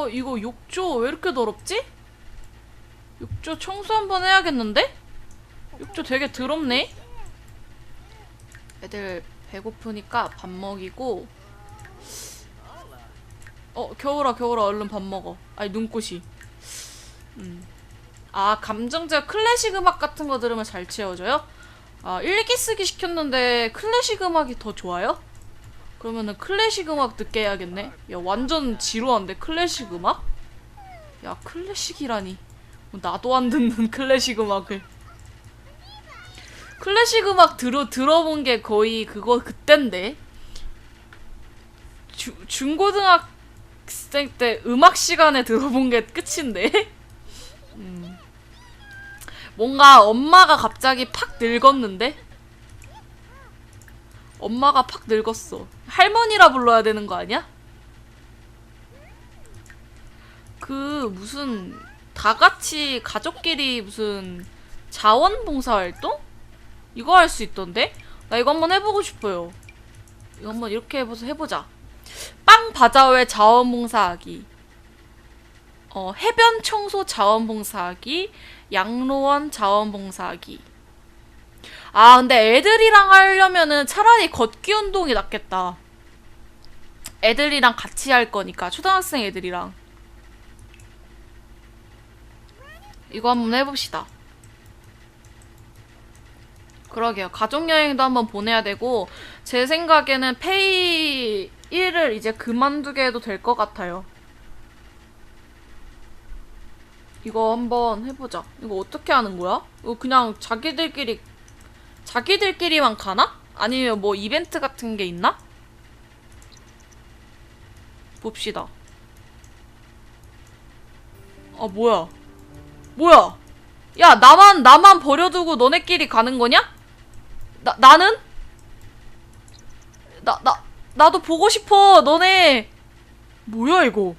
어 이거 욕조 왜 이렇게 더럽지? 욕조 청소 한번 해야겠는데? 욕조 되게 더럽네? 애들 배고프니까 밥 먹이고 어 겨울아 겨울아 얼른 밥 먹어 아니 눈꽃이 음. 아 감정제가 클래식 음악 같은 거 들으면 잘 채워져요? 아 일기 쓰기 시켰는데 클래식 음악이 더 좋아요? 그러면은 클래식 음악 듣게 해야겠네? 야 완전 지루한데 클래식 음악? 야 클래식이라니. 뭐 나도 안 듣는 클래식 음악을. 클래식 음악 들어 들어본 게 거의 그거 그땐데. 주, 중고등학생 때 음악 시간에 들어본 게 끝인데. 음. 뭔가 엄마가 갑자기 팍 늙었는데 엄마가 팍 늙었어 할머니라 불러야 되는 거 아니야? 그 무슨 다 같이 가족끼리 무슨 자원봉사 활동? 이거 할 수 있던데? 나 이거 한번 해보고 싶어요. 이거 한번 이렇게 해보자. 해보자. 빵 바자회 자원봉사하기. 어, 해변 청소 자원봉사하기. 양로원 자원봉사하기. 아, 근데 애들이랑 하려면은 차라리 걷기 운동이 낫겠다. 애들이랑 같이 할 거니까. 초등학생 애들이랑. 이거 한번 해봅시다. 그러게요. 가족여행도 한번 보내야 되고, 제 생각에는 페이 1을 이제 그만두게 해도 될 것 같아요. 이거 한번 해보자. 이거 어떻게 하는 거야? 이거 그냥 자기들끼리, 자기들끼리만 가나? 아니면 뭐 이벤트 같은 게 있나? 봅시다. 아, 뭐야. 뭐야? 야, 나만, 나만 버려두고 너네끼리 가는 거냐? 나, 나는? 나, 나, 나도 보고 싶어. 너네. 뭐야, 이거?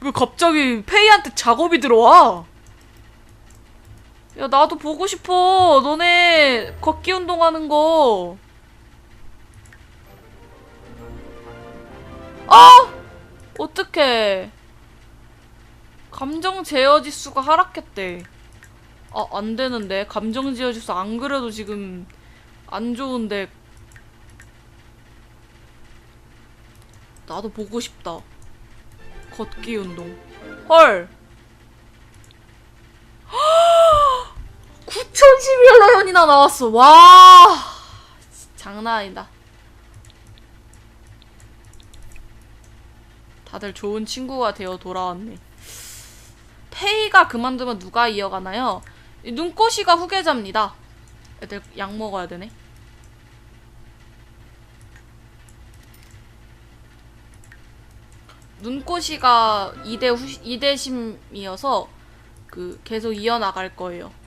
왜 갑자기 페이한테 작업이 들어와? 야, 나도 보고 싶어. 너네 걷기 운동하는 거. 아! 어떡해. 감정 제어 지수가 하락했대. 아, 안 되는데. 감정 제어 지수 안 그래도 지금 안 좋은데. 나도 보고 싶다. 걷기 운동. 헐. 9,011원이나 나왔어. 와. 장난 아니다. 다들 좋은 친구가 되어 돌아왔네. 페이가 그만두면 누가 이어가나요? 이 눈꽃이가 후계자입니다. 애들 약 먹어야 되네. 눈꽃이가 2대 후 2대 심이어서 그 계속 이어나갈 거예요.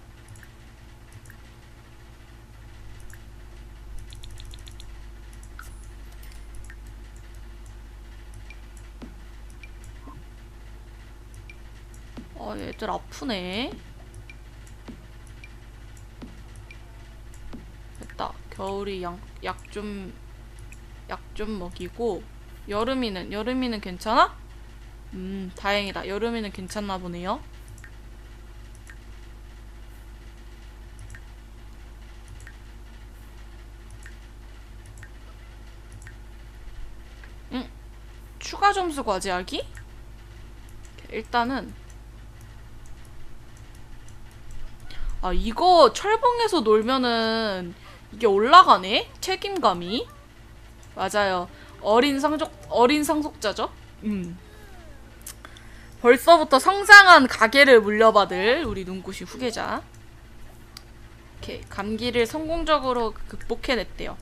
얘들 아프네. 됐다. 겨울이 약 좀 약 좀 먹이고 여름이는 여름이는 괜찮아? 음, 다행이다. 여름이는 괜찮나 보네요. 응. 추가 점수 과제하기? 일단은 아, 이거 철봉에서 놀면은 이게 올라가네? 책임감이. 맞아요. 어린 상속, 어린 상속자죠? 음. 벌써부터 성장한 가게를 물려받을 우리 눈꽃이 후계자. 이렇게 감기를 성공적으로 극복해냈대요.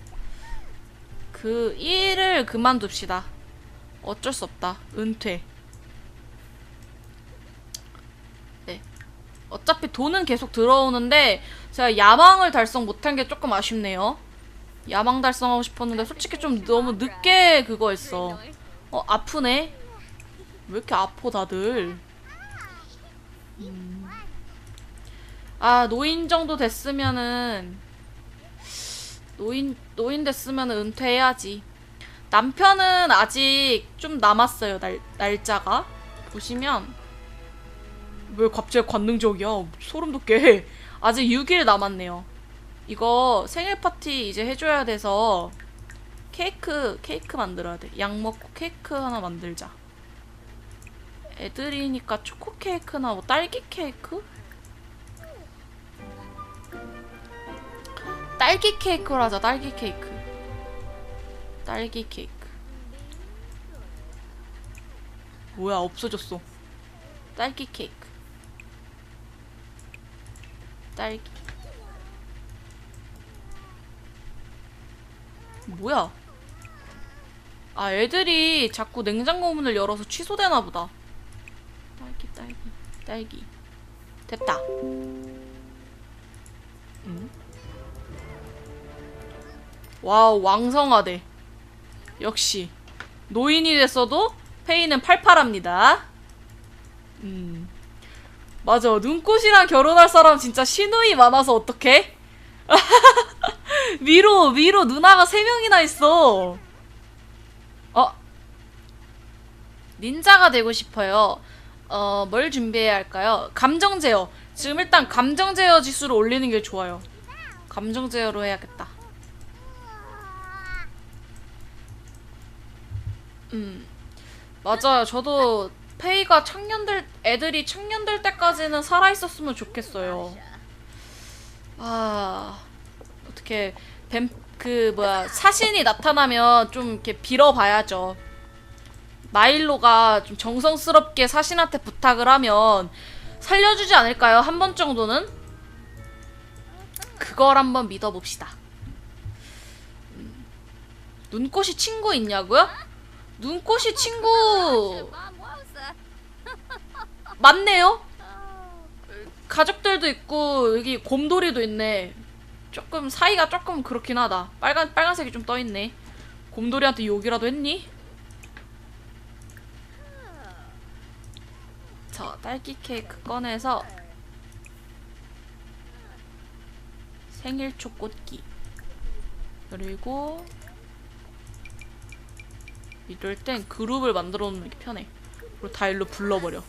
그 일을 그만둡시다. 어쩔 수 없다. 은퇴. 어차피 돈은 계속 들어오는데 제가 야망을 달성 못한 게 조금 아쉽네요. 야망 달성하고 싶었는데 솔직히 좀 너무 늦게 그거 했어. 어 아프네. 왜 이렇게 아파 다들. 음. 아 노인 정도 됐으면은 노인 노인 됐으면은 은퇴해야지. 남편은 아직 좀 남았어요 날 날짜가 보시면 왜 갑자기 관능적이야? 소름 돋게. 아직 6일 남았네요. 이거 생일 파티 이제 해줘야 돼서 케이크 케이크 만들어야 돼. 약 먹고 케이크 하나 만들자. 애들이니까 초코 케이크나 뭐 딸기 케이크? 딸기 케이크로 하자. 딸기 케이크. 딸기 케이크. 뭐야 없어졌어. 딸기 케이크. 딸기. 뭐야? 아 애들이 자꾸 냉장고 문을 열어서 취소되나 보다. 딸기 딸기 딸기. 됐다. 음? 와우 왕성하대. 역시 노인이 됐어도 페이는 팔팔합니다. 음. 맞아. 눈꽃이랑 결혼할 사람 진짜 신우이 많아서 어떡해? 위로, 위로 누나가 세명이나 있어. 어? 닌자가 되고 싶어요. 어, 뭘 준비해야 할까요? 감정 제어. 지금 일단 감정 제어 지수를 올리는 게 좋아요. 감정 제어로 해야겠다. 음. 맞아요. 저도 페이가 청년들 애들이 청년될 때까지는 살아 있었으면 좋겠어요. 아 어떻게 뱀 그 뭐야 사신이 나타나면 좀 이렇게 빌어봐야죠. 마일로가 좀 정성스럽게 사신한테 부탁을 하면 살려주지 않을까요? 한 번 정도는 그걸 한번 믿어봅시다. 음. 눈꽃이 친구 있냐고요? 눈꽃이 친구 맞네요. 가족들도 있고 여기 곰돌이도 있네. 조금 사이가 조금 그렇긴 하다. 빨간 빨간색이 좀 떠 있네. 곰돌이한테 욕이라도 했니? 자, 딸기 케이크 꺼내서 생일 초꽃기 그리고 이럴 땐 그룹을 만들어 놓는 게 편해. 그리고 다 일로 불러버려.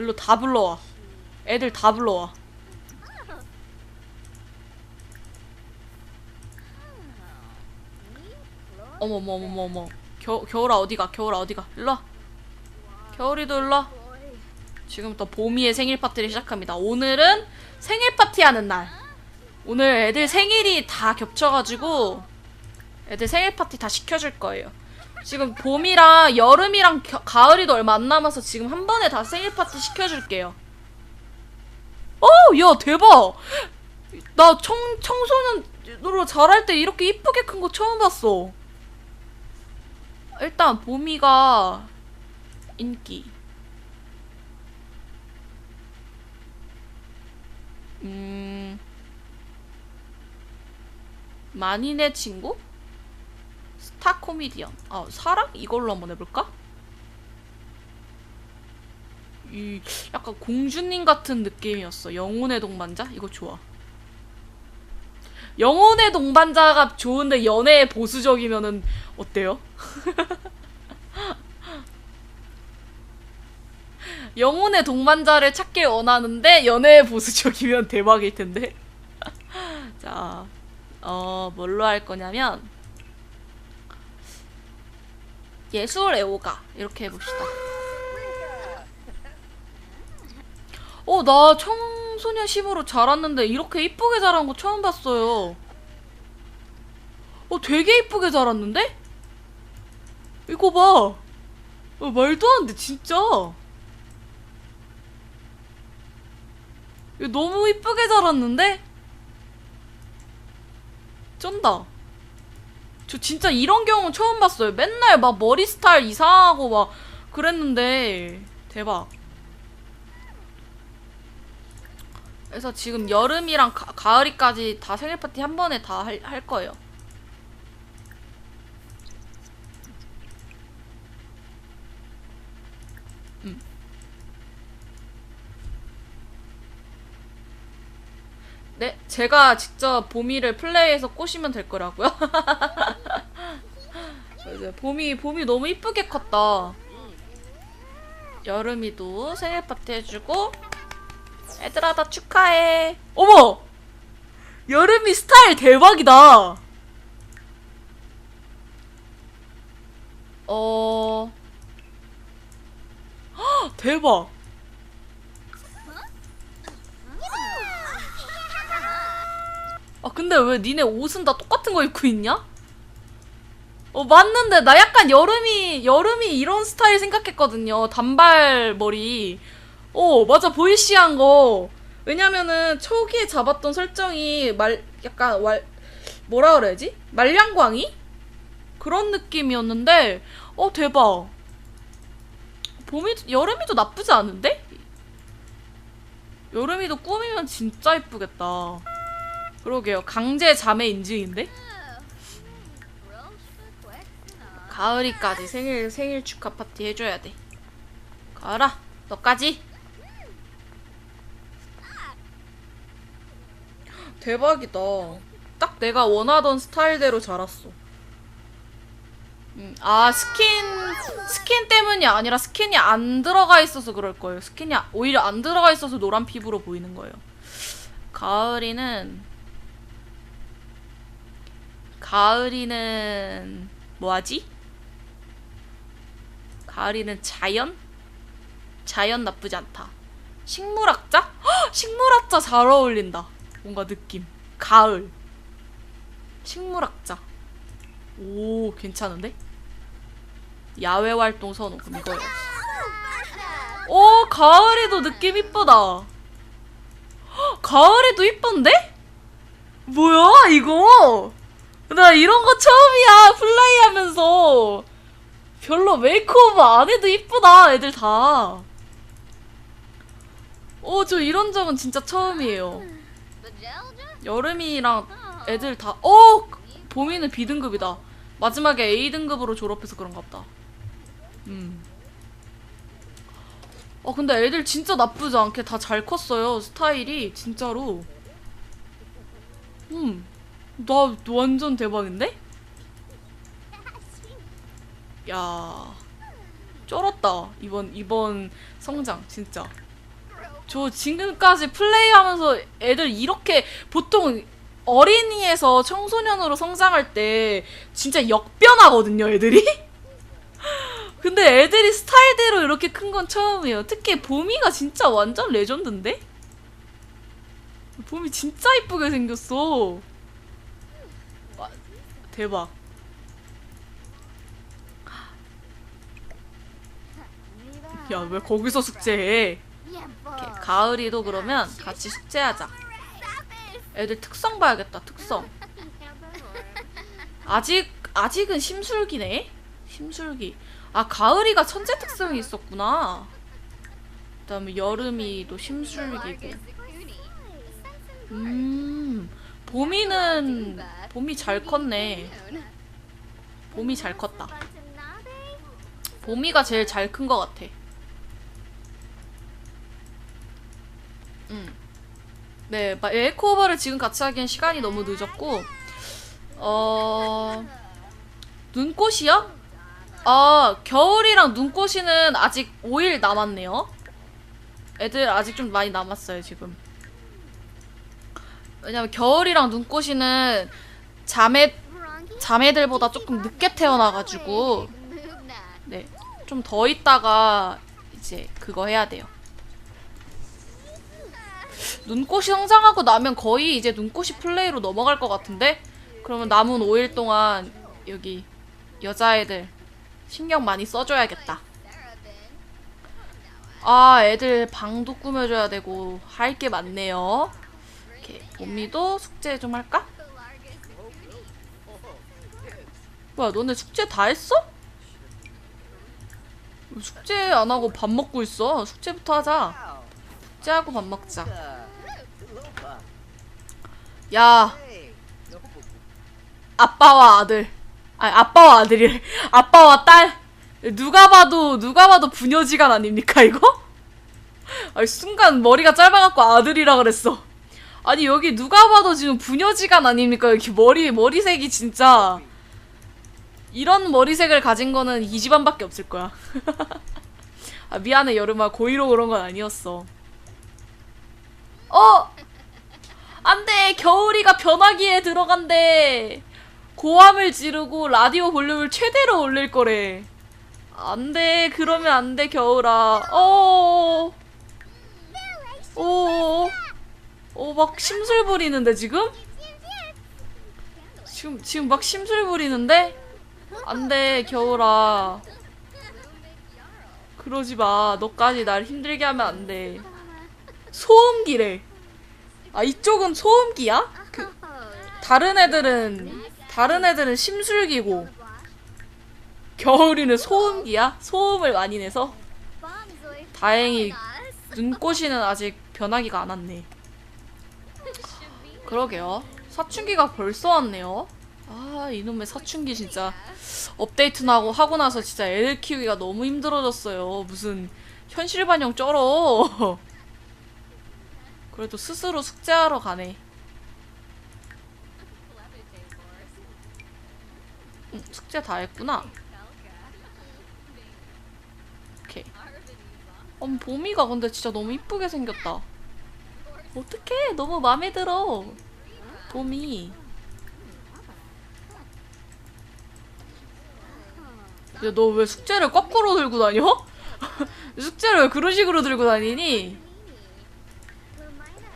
일로 다 불러와. 애들 다 불러와. 어머머머머머. 겨 겨울아 어디가? 겨울아 어디가? 일로 와. 겨울이도 일로 와. 지금부터 보미의 생일 파티를 시작합니다. 오늘은 생일 파티 하는 날. 오늘 애들 생일이 다 겹쳐가지고 애들 생일 파티 다 시켜줄 거예요. 지금 봄이랑 여름이랑 겨- 가을이도 얼마 안 남아서 지금 한 번에 다 생일 파티 시켜줄게요. 어, 야 대박! 나 청 청소년으로 자랄 때 이렇게 이쁘게 큰 거 처음 봤어. 일단 봄이가 인기. 음. 만인의 친구? 스타 코미디언. 아, 사랑? 이걸로 한번 해볼까? 이 약간 공주님 같은 느낌이었어. 영혼의 동반자? 이거 좋아. 영혼의 동반자가 좋은데 연애에 보수적이면은 어때요? 영혼의 동반자를 찾길 원하는데 연애에 보수적이면 대박일 텐데. 자, 어, 뭘로 할 거냐면 예술 애호가 이렇게 해봅시다. 어, 나 청소년 10으로 자랐는데 이렇게 이쁘게 자란 거 처음 봤어요. 어, 되게 이쁘게 자랐는데? 이거 봐. 어, 말도 안 돼, 진짜. 너무 이쁘게 자랐는데? 쩐다. 저 진짜 이런 경우 처음 봤어요. 맨날 막 머리 스타일 이상하고 막 그랬는데 대박. 그래서 지금 여름이랑 가, 가을이까지 다 생일 파티 한 번에 다 할 할 거예요. 음. 네, 제가 직접 보미를 플레이해서 꼬시면 될 거라고요. 이제 봄이 봄이 너무 이쁘게 컸다. 여름이도 생일 파티 해주고 애들아 다 축하해. 어머! 여름이 스타일 대박이다. 어. 헉, 대박. 아 근데 왜 니네 옷은 다 똑같은 거 입고 있냐? 어 맞는데 나 약간 여름이 여름이 이런 스타일 생각했거든요. 단발 머리. 어 맞아. 보이시한 거. 왜냐면은 초기에 잡았던 설정이 말 약간 왈 뭐라 그래야지? 말량광이? 그런 느낌이었는데 어 대박. 봄이 여름이도 나쁘지 않은데? 여름이도 꾸미면 진짜 이쁘겠다. 그러게요. 강제 자매 인증인데 가을이까지 생일 생일 축하 파티 해줘야 돼. 가을아, 너까지. 대박이다. 딱 내가 원하던 스타일대로 자랐어. 음, 아 스킨 스킨 때문이 아니라 스킨이 안 들어가 있어서 그럴 거예요. 스킨이 아- 오히려 안 들어가 있어서 노란 피부로 보이는 거예요. 가을이는 가을이는 뭐하지? 가을이는 자연? 자연 나쁘지 않다. 식물학자? 헉! 식물학자 잘 어울린다. 뭔가 느낌. 가을. 식물학자. 오, 괜찮은데? 야외 활동 선호. 그럼 이거야. 오, 가을이도 느낌 이쁘다. 헉, 가을이도 이쁜데? 뭐야, 이거? 나 이런 거 처음이야, 플라이 하면서. 별로 메이크업 안 해도 이쁘다 애들 다. 어저 이런 적은 진짜 처음이에요. 여름이랑 애들 다. 어 봄이는 B 등급이다. 마지막에 A 등급으로 졸업해서 그런가 보다. 음. 어 근데 애들 진짜 나쁘지 않게 다 잘 컸어요 스타일이 진짜로. 음. 나 완전 대박인데? 야 쩔었다. 이번 이번 성장 진짜. 저 지금까지 플레이하면서 애들 이렇게 보통 어린이에서 청소년으로 성장할 때 진짜 역변하거든요 애들이? 근데 애들이 스타일대로 이렇게 큰 건 처음이에요. 특히 보미가 진짜 완전 레전드인데? 보미 진짜 이쁘게 생겼어. 와, 대박 야 왜 거기서 숙제해? 이렇게 가을이도 그러면 같이 숙제하자. 애들 특성 봐야겠다 특성. 아직 아직은 심술기네? 심술기. 아 가을이가 천재 특성이 있었구나. 그다음에 여름이도 심술기고. 음 봄이는 봄이 잘 컸네. 봄이 잘 컸다. 봄이가 제일 잘 큰 것 같아 음. 네, 마- 에코오버를 지금 같이 하기엔 시간이 너무 늦었고, 어, 눈꽃이요? 아, 겨울이랑 눈꽃이는 아직 5일 남았네요. 애들 아직 좀 많이 남았어요, 지금. 왜냐면 겨울이랑 눈꽃이는 자매, 자매들보다 조금 늦게 태어나가지고, 네, 좀 더 있다가 이제 그거 해야 돼요. 눈꽃이 성장하고 나면 거의 이제 눈꽃이 플레이로 넘어갈 것 같은데? 그러면 남은 5일 동안 여기 여자애들 신경 많이 써줘야겠다. 아, 애들 방도 꾸며줘야 되고 할 게 많네요. 이렇게 봄이도 숙제 좀 할까? 뭐야, 너네 숙제 다 했어? 왜 숙제 안 하고 밥 먹고 있어. 숙제부터 하자. 숙제하고 밥 먹자. 야, 아빠와 아들. 아니, 아빠와 아들이래. 아빠와 딸. 누가 봐도, 누가 봐도 부녀지간 아닙니까, 이거? 아니, 순간 머리가 짧아갖고 아들이라 그랬어. 아니, 여기 누가 봐도 지금 부녀지간 아닙니까? 여기 머리, 머리색이 진짜. 이런 머리색을 가진 거는 이 집안밖에 없을 거야. 아, 미안해, 여름아. 고의로 그런 건 아니었어. 어! 안 돼! 겨울이가 변화기에 들어간대! 고함을 지르고 라디오 볼륨을 최대로 올릴 거래. 안 돼, 그러면 안 돼, 겨울아. 어. 오. 오, 막 심술 부리는데, 지금? 지금, 지금 막 심술 부리는데? 안 돼, 겨울아. 그러지 마. 너까지 날 힘들게 하면 안 돼. 소음기래. 아, 이쪽은 소음기야? 그, 다른 애들은, 다른 애들은 심술기고, 겨울이는 소음기야? 소음을 많이 내서? 다행히 눈꽃이는 아직 변하기가 안 왔네. 그러게요. 사춘기가 벌써 왔네요. 아, 이놈의 사춘기 진짜. 업데이트나 하고 하고 나서 진짜 애들 키우기가 너무 힘들어졌어요. 무슨 현실 반영 쩔어. 그래도 스스로 숙제하러 가네. 응, 숙제 다 했구나. 오케이. 음, 봄이가 근데 진짜 너무 이쁘게 생겼다. 어떡해. 너무 마음에 들어. 봄이. 야, 너 왜 숙제를 거꾸로 들고 다녀? 숙제를 왜 그런 식으로 들고 다니니?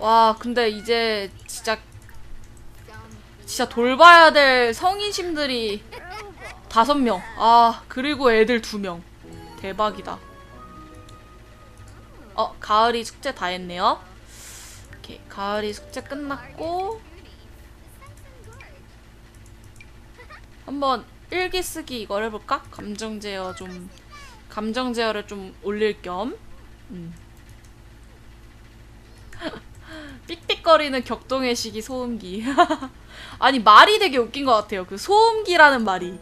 와, 근데 이제 진짜 진짜 돌봐야 될 성인심들이 다섯 명. 아, 그리고 애들 두 명. 대박이다. 어, 가을이 숙제 다 했네요. 오케이, 가을이 숙제 끝났고 한번 일기 쓰기 이걸 해볼까? 감정 제어 좀 감정 제어를 좀 올릴 겸. 음. 삑삑거리는 격동의 시기 소음기. 아니 말이 되게 웃긴 것 같아요. 그 소음기라는 말이.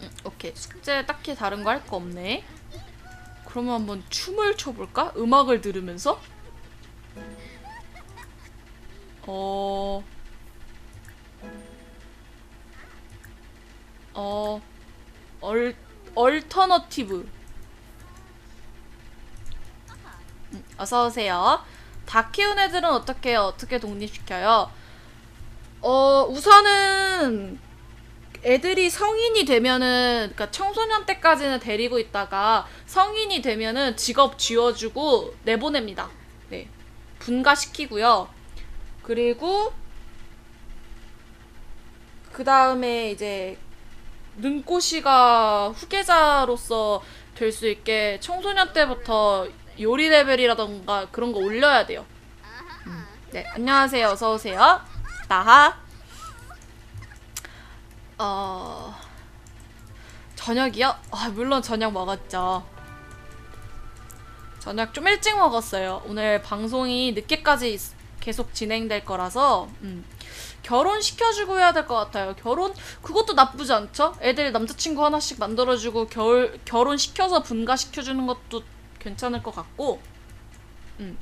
음, 오케이 숙제 딱히 다른 거 할 거 없네. 그러면 한번 춤을 춰볼까? 음악을 들으면서? 어... 어... 얼... 얼터너티브 음, 어서 오세요 다 키운 애들은 어떻게? 어떻게 독립시켜요? 어... 우선은 애들이 성인이 되면은 그러니까 청소년 때까지는 데리고 있다가 성인이 되면은 직업 쥐어주고 내보냅니다. 네. 분가시키고요. 그리고 그 다음에 이제 눈꽃이가 후계자로서 될 수 있게 청소년 때부터 요리 레벨이라던가 그런 거 올려야 돼요. 음. 네, 안녕하세요. 어서 오세요. 나하. 어 저녁이요? 아 물론 저녁 먹었죠. 저녁 좀 일찍 먹었어요. 오늘 방송이 늦게까지 있- 계속 진행될 거라서 음. 결혼 시켜주고 해야 될 것 같아요. 결혼 그것도 나쁘지 않죠? 애들 남자친구 하나씩 만들어주고 결 결혼 시켜서 분가 시켜주는 것도 괜찮을 것 같고. 음.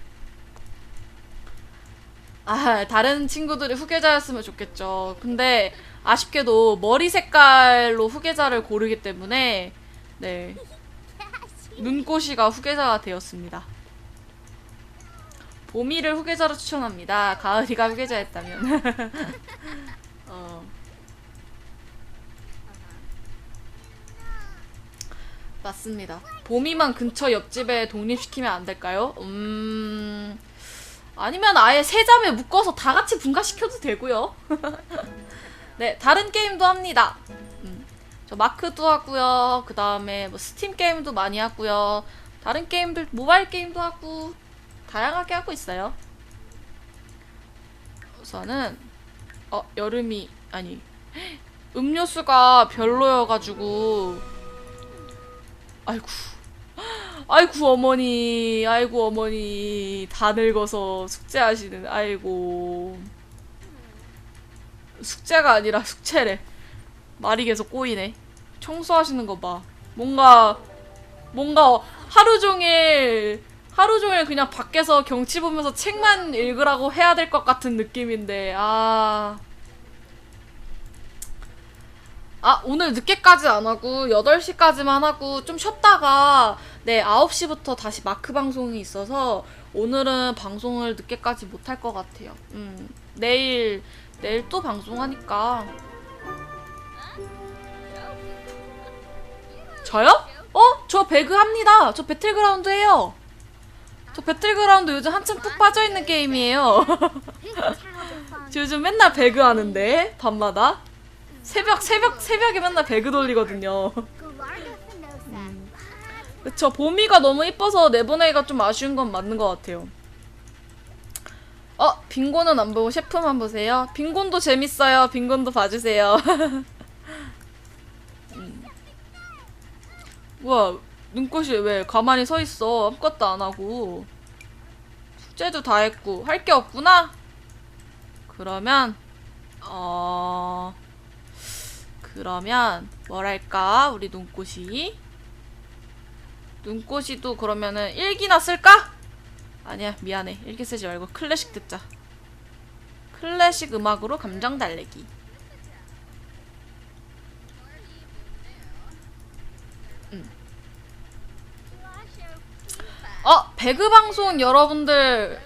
아 다른 친구들이 후계자였으면 좋겠죠. 근데 아쉽게도 머리 색깔로 후계자를 고르기 때문에 네 눈꽃이가 후계자가 되었습니다. 봄이를 후계자로 추천합니다. 가을이가 후계자였다면. 맞습니다. 봄이만 근처 옆집에 독립시키면 안 될까요? 음. 아니면 아예 세 자매 묶어서 다 같이 분가시켜도 되고요. 네, 다른 게임도 합니다. 음, 저 마크도 하고요. 그 다음에 뭐 스팀 게임도 많이 하고요. 다른 게임들 모바일 게임도 하고 다양하게 하고 있어요. 우선은 어 여름이 아니 음료수가 별로여가지고 아이고 아이고 어머니 아이고 어머니 다 늙어서 숙제하시는 아이고 숙제가 아니라 숙제래. 말이 계속 꼬이네. 청소하시는 거 봐. 뭔가 뭔가 하루 종일 하루 종일 그냥 밖에서 경치 보면서 책만 읽으라고 해야 될 것 같은 느낌인데 아. 아, 오늘 늦게까지 안 하고 8시까지만 하고 좀 쉬었다가 네, 9시부터 다시 마크 방송이 있어서 오늘은 방송을 늦게까지 못 할 것 같아요. 음. 내일 내일 또 방송하니까. 저요? 어? 저 배그 합니다. 저 배틀그라운드 해요. 저 배틀그라운드 요즘 한참 푹 빠져 있는 게임이에요. 저 요즘 맨날 배그 하는데 밤마다 새벽 새벽 새벽에 맨날 배그 돌리거든요. 그쵸 보미가 너무 이뻐서 내보내기가 좀 아쉬운 건 맞는 것 같아요. 어 빙고는 안 보고 셰프만 보세요. 빙곤도 재밌어요. 빙곤도 봐주세요. 음. 뭐야 눈꽃이 왜 가만히 서 있어? 아무것도 안 하고 숙제도 다 했고 할 게 없구나. 그러면 어 그러면 뭐랄까 우리 눈꽃이 눈꽃이도 그러면은 일기나 쓸까? 아니야 미안해 일기 쓰지 말고 클래식 듣자 클래식 음악으로 감정 달래기 음. 어 배그 방송 여러분들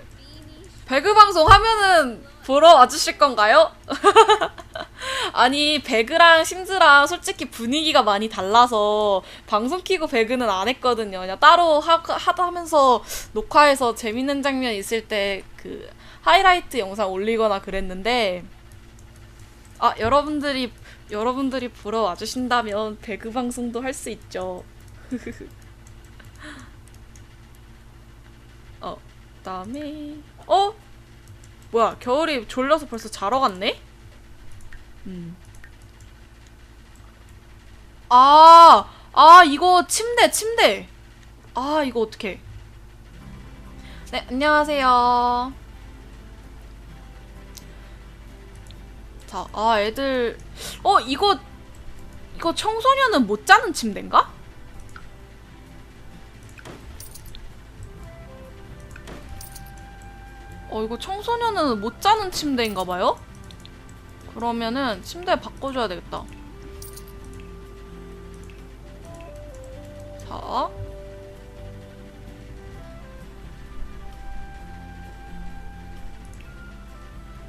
배그 방송 하면은 보러 와주실 건가요? 아니 배그랑 심즈랑 솔직히 분위기가 많이 달라서 방송 키고 배그는 안 했거든요. 그냥 따로 하, 하다 하면서 녹화해서 재밌는 장면 있을 때 그 하이라이트 영상 올리거나 그랬는데 아 여러분들이 여러분들이 보러 와주신다면 배그 방송도 할 수 있죠. 어 그다음에 어 뭐야 겨울이 졸려서 벌써 자러 갔네? 음. 아, 아, 이거 침대, 침대. 아, 이거 어떡해. 네, 안녕하세요. 자, 아, 애들. 어, 이거, 이거 청소년은 못 자는 침대인가? 어, 이거 청소년은 못 자는 침대인가 봐요? 그러면은 침대 바꿔줘야 되겠다. 자.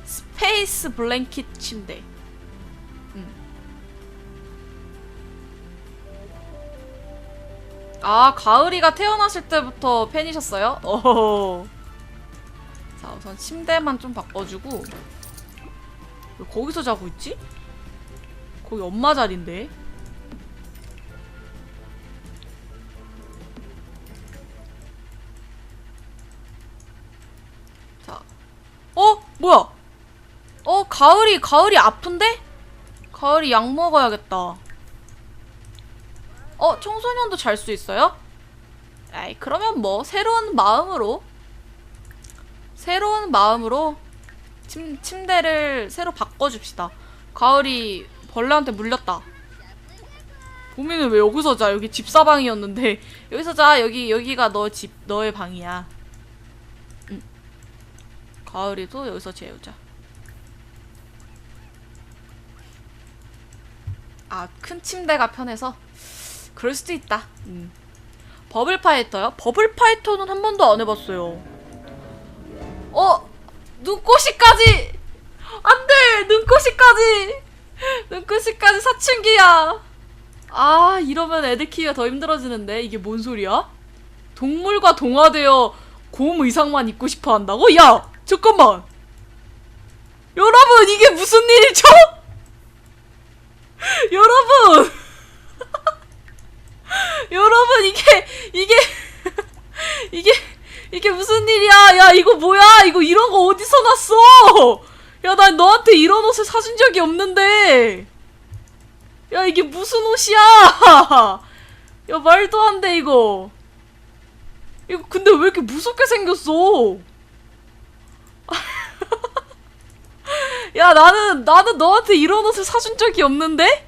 스페이스 블랭킷 침대. 음. 아, 가을이가 태어났을 때부터 팬이셨어요? 오. 자, 우선 침대만 좀 바꿔주고. 왜 거기서 자고 있지? 거기 엄마 자리인데. 자, 어 뭐야? 어 가을이 가을이 아픈데? 가을이 약 먹어야겠다. 어 청소년도 잘 수 있어요? 아이 그러면 뭐 새로운 마음으로 새로운 마음으로 침, 침대를 새로 바꿔줍시다. 가을이 벌레한테 물렸다. 보미는 왜 여기서 자? 여기 집사방이었는데 여기서 자. 여기 여기가 너 집 너의 방이야. 응. 가을이도 여기서 재우자. 아, 큰 침대가 편해서 그럴 수도 있다. 음. 버블 파이터요? 버블 파이터는 한 번도 안 해봤어요. 어, 눈꽃이까지. 안돼! 눈꽃이까지! 눈꽃이까지 사춘기야. 아 이러면 애들 키기가 더 힘들어지는데 이게 뭔 소리야? 동물과 동화되어 곰 의상만 입고 싶어 한다고? 야 잠깐만. 여러분 이게 무슨 일이죠? 여러분! 여러분 이게 이게 이게 이게 무슨 일이야? 야, 이거 뭐야? 이거 이런 거 어디서 났어? 야, 난 너한테 이런 옷을 사준 적이 없는데. 야, 이게 무슨 옷이야? 야, 말도 안 돼, 이거. 이거 근데 왜 이렇게 무섭게 생겼어? 야, 나는, 나는 너한테 이런 옷을 사준 적이 없는데?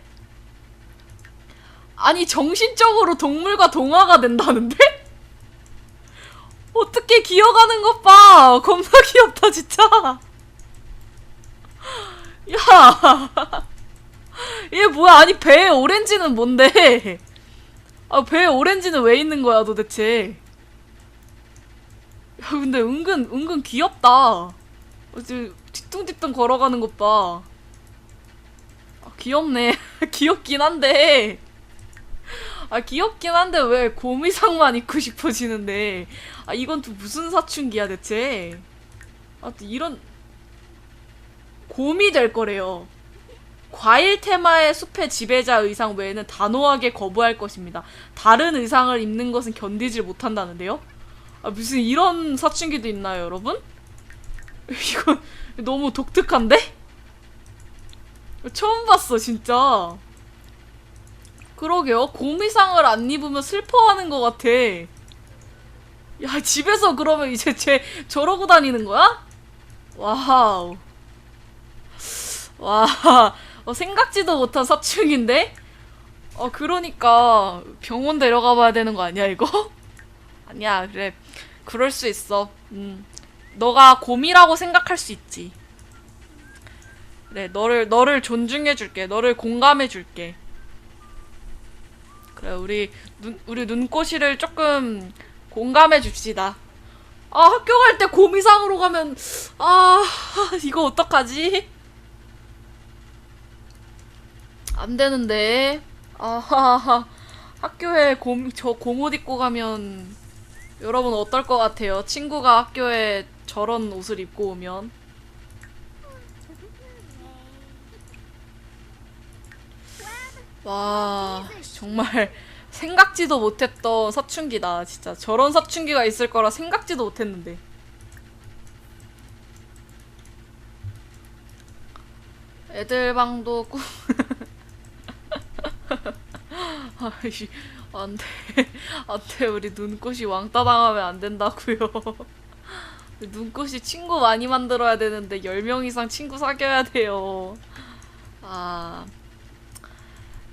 아니, 정신적으로 동물과 동화가 된다는데? 어떻게 기어가는 것 봐. 겁나 귀엽다, 진짜. 야. 얘 뭐야? 아니 배에 오렌지는 뭔데? 아 배에 오렌지는 왜 있는 거야 도대체? 야 근데 은근 은근 귀엽다. 어지 뒤뚱뒤뚱 걸어가는 것 봐. 아, 귀엽네. 귀엽긴 한데. 아 귀엽긴 한데 왜 곰의상만 입고 싶어지는데. 아 이건 또 무슨 사춘기야 대체? 아 또 이런 곰이 될 거래요. 과일 테마의 숲의 지배자 의상 외에는 단호하게 거부할 것입니다. 다른 의상을 입는 것은 견디질 못한다는데요? 아, 무슨 이런 사춘기도 있나요, 여러분? 이거 너무 독특한데? 처음 봤어, 진짜. 그러게요. 곰의상을 안 입으면 슬퍼하는 것 같아. 야, 집에서 그러면 이제 쟤 저러고 다니는 거야? 와우. 와, 어, 생각지도 못한 사춘기인데? 어, 그러니까 병원 데려가 봐야 되는 거 아니야, 이거? 아니야, 그래. 그럴 수 있어. 음. 너가 곰이라고 생각할 수 있지. 그래, 너를, 너를 존중해줄게. 너를 공감해줄게. 그래, 우리, 눈, 우리 눈꼬시를 조금 공감해 줍시다. 아, 학교 갈때 곰이상으로 가면, 아, 이거 어떡하지? 안 되는데. 아하하. 학교에 곰, 저 곰옷 입고 가면 여러분 어떨 것 같아요? 친구가 학교에 저런 옷을 입고 오면. 와, 정말 생각지도 못했던 사춘기다, 진짜. 저런 사춘기가 있을 거라 생각지도 못했는데. 애들 방도 꾸... 아이씨, 안 돼. 안 돼. 우리 눈꽃이 왕따 당하면 안 된다고요. 눈꽃이 친구 많이 만들어야 되는데 10명 이상 친구 사귀어야 돼요. 아.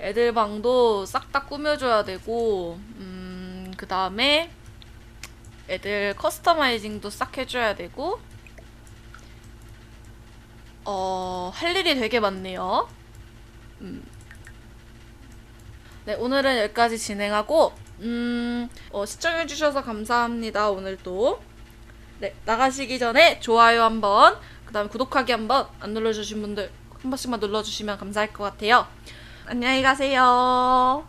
애들 방도 싹 다 꾸며줘야 되고, 음, 그 다음에 애들 커스터마이징도 싹 해줘야 되고, 어, 할 일이 되게 많네요. 음. 네, 오늘은 여기까지 진행하고, 음, 어, 시청해주셔서 감사합니다, 오늘도. 네, 나가시기 전에 좋아요 한 번, 그 다음에 구독하기 한번 안 눌러주신 분들 한 번씩만 눌러주시면 감사할 것 같아요. 안녕히 가세요.